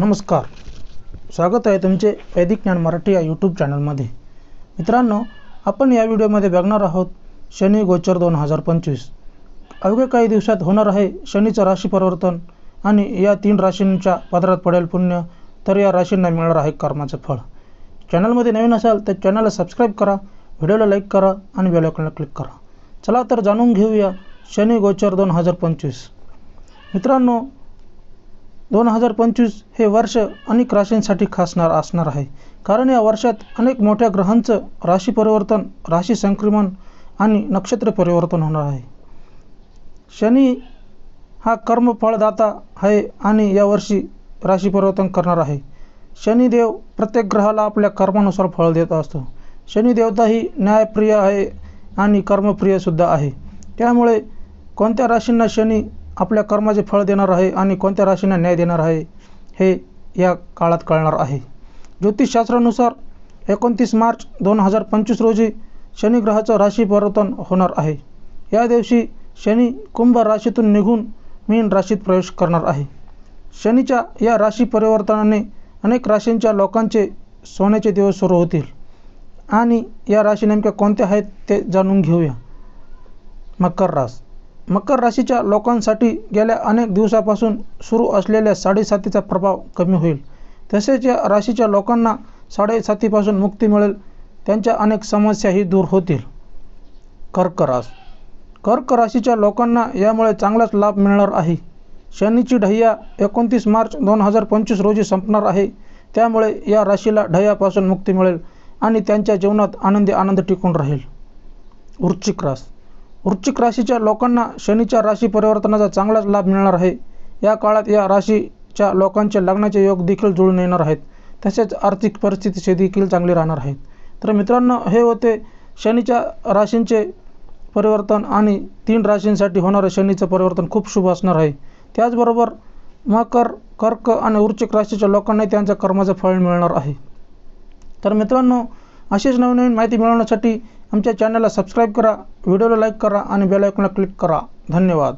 नमस्कार. स्वागत आहे तुमचे वैदिक ज्ञान मराठी या यूट्यूब चॅनलमध्ये मित्रांनो आपण या व्हिडिओमध्ये बघणार आहोत शनी गोचर दोन हजार पंचवीस. अवघ्या काही दिवसात होणार आहे शनीचं राशी परिवर्तन आणि या तीन राशींच्या पदरात पडेल पुण्य तर या राशींना मिळणार आहे कर्माचं फळ. चॅनलमध्ये नवीन असाल तर चॅनलला सबस्क्राईब करा व्हिडिओला लाईक करा आणि बेल क्लिक करा. चला तर जाणून घेऊया शनी गोचर दोन हजार पंचवीस. मित्रांनो दोन हजार पंचवीस हे वर्ष अनेक राशींसाठी खासणार असणार आहे. कारण या वर्षात अनेक मोठ्या ग्रहांचं राशी परिवर्तन राशी संक्रमण आणि नक्षत्र परिवर्तन होणार आहे. शनी हा कर्मफळदाता आहे आणि यावर्षी राशी परिवर्तन करणार आहे. शनिदेव प्रत्येक ग्रहाला आपल्या कर्मानुसार फळ देत असतो. शनिदेवता ही न्यायप्रिय आहे आणि कर्मप्रियसुद्धा आहे. त्यामुळे कोणत्या राशींना शनी आपल्या कर्माचे फळ देणार आहे आणि कोणत्या राशींना न्याय देणार आहे हे या काळात कळणार आहे. ज्योतिषशास्त्रानुसार एकोणतीस मार्च दोन हजार पंचवीस रोजी शनिग्रहाचं राशी परिवर्तन होणार आहे. या दिवशी शनी कुंभ राशीतून निघून मीन राशीत प्रवेश करणार आहे. शनीच्या या राशी परिवर्तनाने अनेक राशींच्या लोकांचे सोन्याचे दिवस सुरू होतील. आणि या राशी नेमक्या कोणत्या आहेत ते जाणून घेऊया. मकर रास. मकर राशीच्या लोकांसाठी गेल्या अनेक दिवसापासून सुरू असलेल्या साडेसातीचा प्रभाव कमी होईल. तसेच या राशीच्या लोकांना साडेसातीपासून मुक्ती मिळेल. त्यांच्या अनेक समस्याही दूर होतील. कर्क रास. कर्क राशीच्या लोकांना यामुळे चांगलाच लाभ मिळणार आहे. शनीची ढय्या एकोणतीस मार्च दोन हजार पंचवीस रोजी संपणार आहे. त्यामुळे या राशीला ढयापासून मुक्ती मिळेल आणि त्यांच्या जीवनात आनंदी आनंद टिकून राहील. वृश्चिक रास. वृश्चिक राशीच्या लोकांना शनीच्या राशी परिवर्तनाचा चांगलाच लाभ मिळणार आहे. या काळात या राशीच्या लोकांचे लग्नाचे योग देखील जुळून येणार आहेत. तसेच आर्थिक परिस्थितीचे देखील चांगली राहणार आहेत. तर मित्रांनो हे होते शनीच्या राशींचे परिवर्तन आणि तीन राशींसाठी होणारं शनीचं परिवर्तन. खूप शुभ असणार आहे. त्याचबरोबर मकर कर्क आणि वृश्चिक राशीच्या लोकांनाही त्यांच्या कर्माचं फळ मिळणार आहे. तर मित्रांनो अशीच नवीन नवीन माहिती मिळवण्यासाठी आमच्या चॅनलला सबस्क्राईब करा व्हिडिओला लाईक करा आणि बेल आयकॉनला क्लिक करा. धन्यवाद.